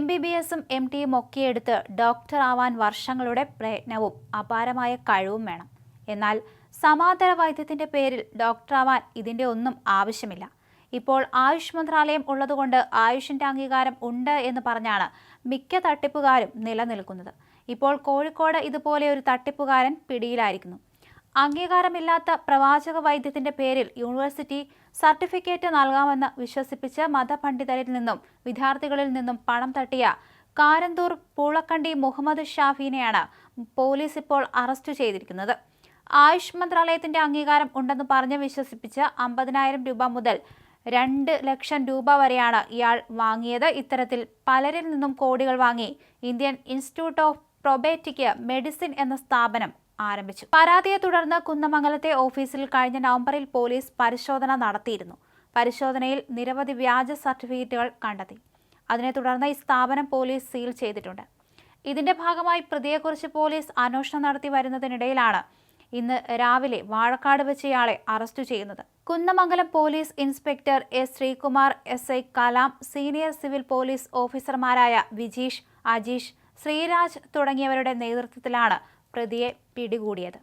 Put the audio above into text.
M B B എസും M ടിയും ഒക്കെ എടുത്ത് ഡോക്ടർ ആവാൻ വർഷങ്ങളുടെ പ്രയത്നവും അപാരമായ കഴിവും വേണം. എന്നാൽ സമാന്തര വൈദ്യത്തിന്റെ പേരിൽ ഡോക്ടർ ആവാൻ ഇതിന്റെ ഒന്നും ആവശ്യമില്ല. ഇപ്പോൾ ആയുഷ് മന്ത്രാലയം ഉള്ളതുകൊണ്ട് ആയുഷിന്റെ അംഗീകാരം ഉണ്ട് എന്ന് പറഞ്ഞാണ് മിക്ക തട്ടിപ്പുകാരും നിലനിൽക്കുന്നത്. ഇപ്പോൾ കോഴിക്കോട് ഇതുപോലെ ഒരു തട്ടിപ്പുകാരൻ പിടിയിലായിരിക്കുന്നു. അംഗീകാരമില്ലാത്ത പ്രവാചക വൈദ്യത്തിന്റെ പേരിൽ യൂണിവേഴ്സിറ്റി സർട്ടിഫിക്കറ്റ് നൽകാമെന്ന് വിശ്വസിപ്പിച്ച് മതപണ്ഡിതരിൽ നിന്നും വിദ്യാർത്ഥികളിൽ നിന്നും പണം തട്ടിയ കാരന്തൂർ പൂളക്കണ്ടി മുഹമ്മദ് ഷാഫീനെയാണ് പോലീസ് ഇപ്പോൾ അറസ്റ്റ് ചെയ്തിരിക്കുന്നത്. ആയുഷ് മന്ത്രാലയത്തിന്റെ അംഗീകാരം ഉണ്ടെന്ന് പറഞ്ഞ് വിശ്വസിപ്പിച്ച് അമ്പതിനായിരം രൂപ മുതൽ രണ്ട് ലക്ഷം രൂപ വരെയാണ് ഇയാൾ വാങ്ങിയത്. ഇത്തരത്തിൽ പലരിൽ നിന്നും കോടികൾ വാങ്ങി Indian institute of probiotic medicine എന്ന സ്ഥാപനം ആരംഭിച്ചു. പരാതിയെ തുടർന്ന് കുന്നമംഗലത്തെ ഓഫീസിൽ കഴിഞ്ഞ നവംബറിൽ പോലീസ് പരിശോധന നടത്തിയിരുന്നു. പരിശോധനയിൽ നിരവധി വ്യാജ സർട്ടിഫിക്കറ്റുകൾ കണ്ടെത്തി. അതിനെ തുടർന്ന് ഈ സ്ഥാപനം പോലീസ് സീൽ ചെയ്തിട്ടുണ്ട്. ഇതിന്റെ ഭാഗമായി പ്രതിയെക്കുറിച്ച് പോലീസ് അന്വേഷണം നടത്തി വരുന്നതിനിടയിലാണ് ഇന്ന് രാവിലെ വാഴക്കാട് വെച്ച് ഇയാളെ അറസ്റ്റ് ചെയ്യുന്നത്. Kunnamangalam police inspector S Sreekumar S I Kalam senior civil police ഓഫീസർമാരായ വിജീഷ് അജീഷ് ശ്രീരാജ് തുടങ്ങിയവരുടെ നേതൃത്വത്തിലാണ് പ്രതിയെ പിടികൂടിയത്